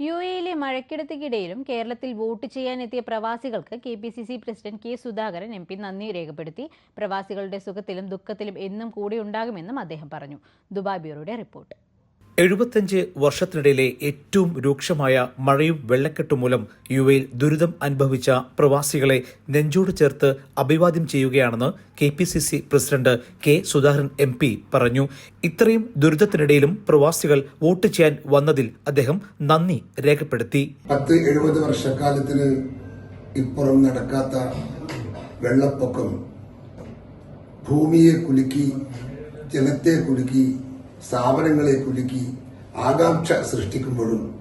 U എയിലെ മഴക്കെടുത്തിക്കിടയിലും കേരളത്തിൽ vote ചെയ്യാനെത്തിയ പ്രവാസികൾക്ക് K P C C president K Sudhakaran M P നന്ദി രേഖപ്പെടുത്തി. പ്രവാസികളുടെ സുഖത്തിലും ദുഃഖത്തിലും എന്നും കൂടെ ഉണ്ടാകുമെന്നും അദ്ദേഹം പറഞ്ഞു. ദുബായ് ബ്യൂറോയുടെ റിപ്പോർട്ട്. എഴുപത്തഞ്ച് വർഷത്തിനിടയിലെ ഏറ്റവും രൂക്ഷമായ മഴയും വെള്ളക്കെട്ടും മൂലം യു എയിൽ ദുരിതം അനുഭവിച്ച പ്രവാസികളെ നെഞ്ചോട് ചേർത്ത് അഭിവാദ്യം ചെയ്യുകയാണെന്ന് K P C C president K Sudhakaran M P പറഞ്ഞു. ഇത്രയും ദുരിതത്തിനിടയിലും പ്രവാസികൾ വോട്ട് ചെയ്യാൻ വന്നതിൽ അദ്ദേഹം നന്ദി രേഖപ്പെടുത്തി. പത്ത് എഴുപത് വർഷക്കാലത്തിന് ഇപ്പുറം നടക്കാത്ത വെള്ളപ്പൊക്കം ഭൂമിയെ കുലുക്കി ജലത്തെ കുലുക്കി സ്ഥാപനങ്ങളെ കുലുക്കി ആകാംക്ഷ സൃഷ്ടിക്കുമ്പോഴും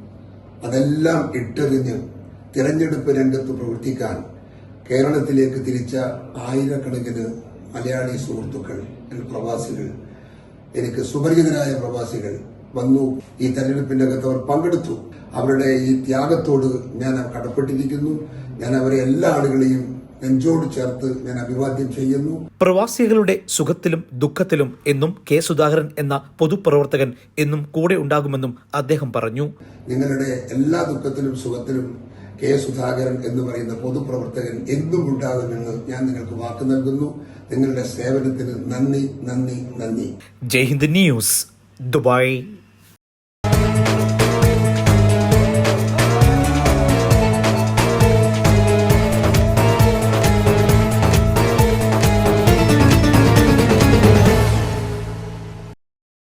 അതെല്ലാം ഇട്ടെറിഞ്ഞ് തിരഞ്ഞെടുപ്പ് രംഗത്ത് പ്രവർത്തിക്കാൻ കേരളത്തിലേക്ക് തിരിച്ച ആയിരക്കണക്കിന് മലയാളി സുഹൃത്തുക്കൾ പ്രവാസികൾ എനിക്ക് സുപരിചിതരായ പ്രവാസികൾ വന്നു. ഈ തെരഞ്ഞെടുപ്പിന്റെ അകത്ത് അവർ പങ്കെടുത്തു. അവരുടെ ഈ ത്യാഗത്തോട് ഞാൻ കടപ്പെട്ടിരിക്കുന്നു. ഞാൻ അവരെ എല്ലാ ആളുകളെയും നെഞ്ചോട് ചേർത്ത് ഞാൻ അഭിവാദ്യം ചെയ്യുന്നു. പ്രവാസികളുടെ സുഖത്തിലും ദുഃഖത്തിലും എന്നും കെ സുധാകരൻ എന്ന പൊതുപ്രവർത്തകൻ എന്നും കൂടെ ഉണ്ടാകുമെന്നും അദ്ദേഹം പറഞ്ഞു. നിങ്ങളുടെ എല്ലാ ദുഃഖത്തിലും സുഖത്തിലും കെ സുധാകരൻ എന്ന് പറയുന്ന പൊതുപ്രവർത്തകൻ എന്നും ഉണ്ടാകുമെന്ന് ഞാൻ നിങ്ങൾക്ക് വാക്ക് നൽകുന്നു. നിങ്ങളുടെ സേവനത്തിന് നന്ദി നന്ദി നന്ദി. Jaihind news Dubai.